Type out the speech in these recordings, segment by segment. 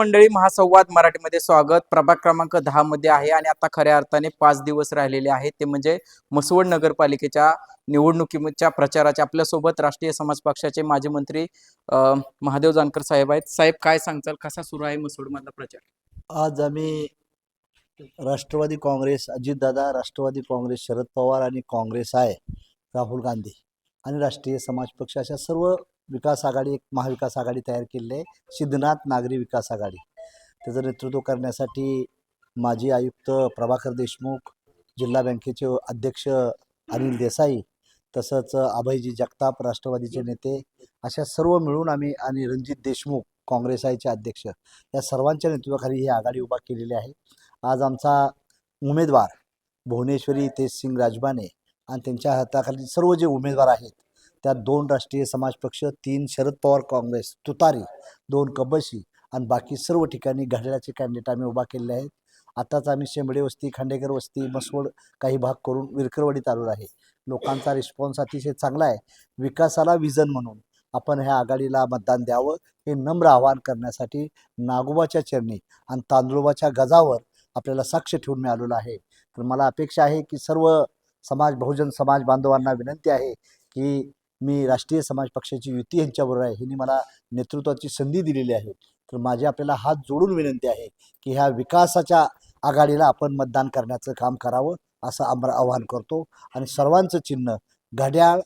मंडळी महासंवाद मराठीमध्ये स्वागत. प्रभाग क्रमांक दहा मध्ये आहे आणि आता खऱ्या अर्थाने पाच दिवस राहिलेले आहेत. ते म्हणजे मसवड नगरपालिकेच्या निवडणुकीच्या प्रचाराच्या आपल्यासोबत राष्ट्रीय समाज पक्षाचे माजी मंत्री महादेव जानकर साहेब आहेत. साहेब काय सांगचाल कसा सुरू आहे मसवड मधला प्रचार? आज आम्ही राष्ट्रवादी काँग्रेस अजितदादा राष्ट्रवादी काँग्रेस शरद पवार आणि काँग्रेस आहे राहुल गांधी आणि राष्ट्रीय समाज पक्ष अशा सर्व विकास आघाडी एक महाविकास आघाडी तयार केलेली आहे. सिद्धनाथ नागरी विकास आघाडी. त्याचं नेतृत्व करण्यासाठी माजी आयुक्त प्रभाकर देशमुख जिल्हा बँकेचे अध्यक्ष अनिल देसाई तसंच अभयजी जगताप राष्ट्रवादीचे नेते अशा सर्व मिळून आम्ही आणि रणजित देशमुख काँग्रेस आयचे अध्यक्ष या सर्वांच्या नेतृत्वाखाली ही आघाडी उभा केलेली आहे. आज आमचा उमेदवार भुवनेश्वरी तेजसिंग राजबाने आणि त्यांच्या हाताखाली सर्व जे उमेदवार आहेत त्यात दोन राष्ट्रीय समाज पक्ष तीन शरद पवार काँग्रेस तुतारी दोन कबशी आणि बाकी सर्व ठिकाणी घड्याळाचे कॅन्डिडेट आम्ही उभा केलेले आहेत. आताच आम्ही शेंबडे वस्ती खांडेकर वस्ती मसवड काही भाग करून विरकरवडीत आलो आहे. लोकांचा रिस्पॉन्स अतिशय चांगला आहे. विकासाला विजन म्हणून आपण ह्या आघाडीला मतदान द्यावं हे नम्र आवाहन करण्यासाठी नागोबाच्या चरणी आणि तांदुळबाच्या गजावर आपल्याला साक्ष ठेवून मिळालेलं आहे. तर मला अपेक्षा आहे की सर्व समाज बहुजन समाज बांधवांना विनंती आहे की मी राष्ट्रीय समाज पक्षाची युती यांच्याबरोबर आहे ह्यांनी मला नेतृत्वाची संधी दिलेली आहे. तर माझी आपल्याला हात जोडून विनंती आहे की ह्या विकासाच्या आघाडीला आपण मतदान करण्याचं काम करावं असं आम्हाला आवाहन करतो. आणि सर्वांचं चिन्ह घड्याळ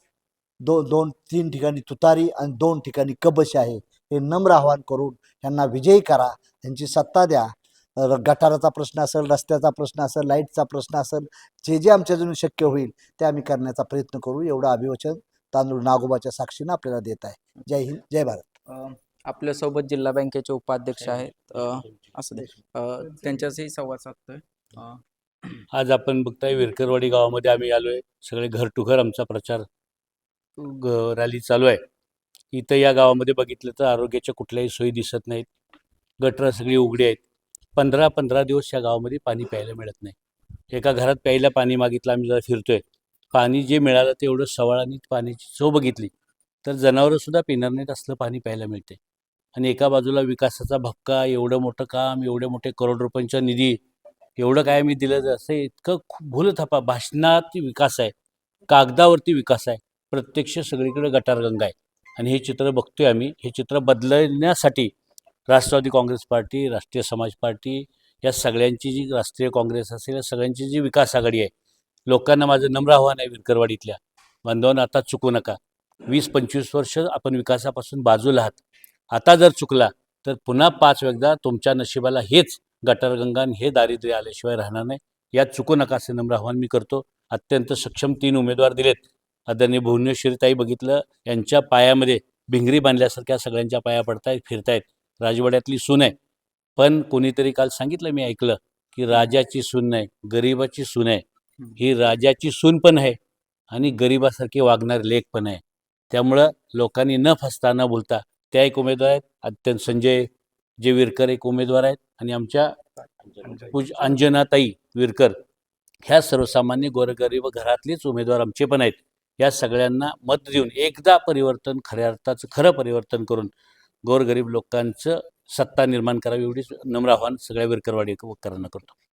दो दोन तीन ठिकाणी तुतारी आणि दोन ठिकाणी कबश आहे हे नम्र आवाहन करून यांना विजयी करा. यांची सत्ता द्या. गटाराचा प्रश्न असेल रस्त्याचा प्रश्न असेल लाईटचा प्रश्न असेल जे जे आमच्याजून शक्य होईल ते आम्ही करण्याचा प्रयत्न करू. एवढं अभिवचन तांदूळ नागोबाच्या साक्षीनं आपल्याला देत आहे. जय हिंद जय भारत. आपल्यासोबत जिल्हा बँकेचे उपाध्यक्ष आहेत. असू त्यांच्याशी संवाद साधतोय. आज आपण बघताय विरकरवाडी गावामध्ये आम्ही आलोय. सगळे घर टू घर आमचा प्रचार ग- रॅली चालू आहे. इथं या गावामध्ये बघितलं तर आरोग्याच्या कुठल्याही सोयी दिसत नाहीत. गटरं सगळी उघडी आहेत. पंधरा पंधरा दिवस या गावामध्ये पाणी प्यायला मिळत नाही. एका घरात प्यायला पाणी मागितलं आम्ही जरा फिरतोय. पाणी जे मिळालं ते एवढं सवाळ आणि पाण्याची चव बघितली. तर जनावरंसुद्धा पिणार नाहीत असलं पाणी प्यायला मिळते आणि एका बाजूला विकासाचा भक्का एवढं मोठं काम एवढे मोठे करोड रुपयांचा निधी एवढं काय मी दिलं तर असं इतकं खूप भूलथापा भाषणात विकास आहे कागदावरती विकास आहे. प्रत्यक्ष सगळीकडे गटारगंगा आहे. आणि हे चित्र बघतोय आम्ही. हे चित्र बदलण्यासाठी राष्ट्रवादी काँग्रेस पार्टी राष्ट्रीय समाज पार्टी या सगळ्यांची जी राष्ट्रीय काँग्रेस असेल या सगळ्यांची जी विकास आघाडी आहे लोकांना माझं नम्र आव्हान आहे विरकरवाडीतल्या. बांधवांना आता चुकू नका. वीस पंचवीस वर्ष आपण विकासापासून बाजूला आहात. आता जर चुकला तर पुन्हा पाच वेगदा तुमच्या नशिबाला हेच गटारगंगा आणि हे दारिद्र्य आल्याशिवाय राहणार नाही. यात चुकू नका असे नम्र आव्हान मी करतो. अत्यंत सक्षम तीन उमेदवार दिलेत. आदरणीय भुवनेश्वरीताई बघितलं यांच्या पायामध्ये भिंगरी बांधल्यासारख्या सगळ्यांच्या पाया पडतायत फिरतायत. राजवाड्यातली सून आहे. पण कोणीतरी काल सांगितलं मी ऐकलं की राजाची सून नाही गरिबाची सून आहे. ही राजाची सून पण आहे आणि गरिबासारखी वागणारे लेख पण आहे. त्यामुळं लोकांनी न फसता न बोलता त्या एक उमेदवार आहेत. अत्यंत संजय जे विरकर एक उमेदवार आहेत आणि आमच्या पूज अंजनाताई विरकर ह्या सर्वसामान्य गोरगरीब घरातलेच उमेदवार आमचे पण आहेत. या सगळ्यांना मत देऊन एकदा परिवर्तन खऱ्या अर्थाचं खरं परिवर्तन करून गोरगरीब लोकांचं सत्ता निर्माण करावी एवढीच नम्र आव्हान सगळ्या विरकरवाडीकरांना करतो.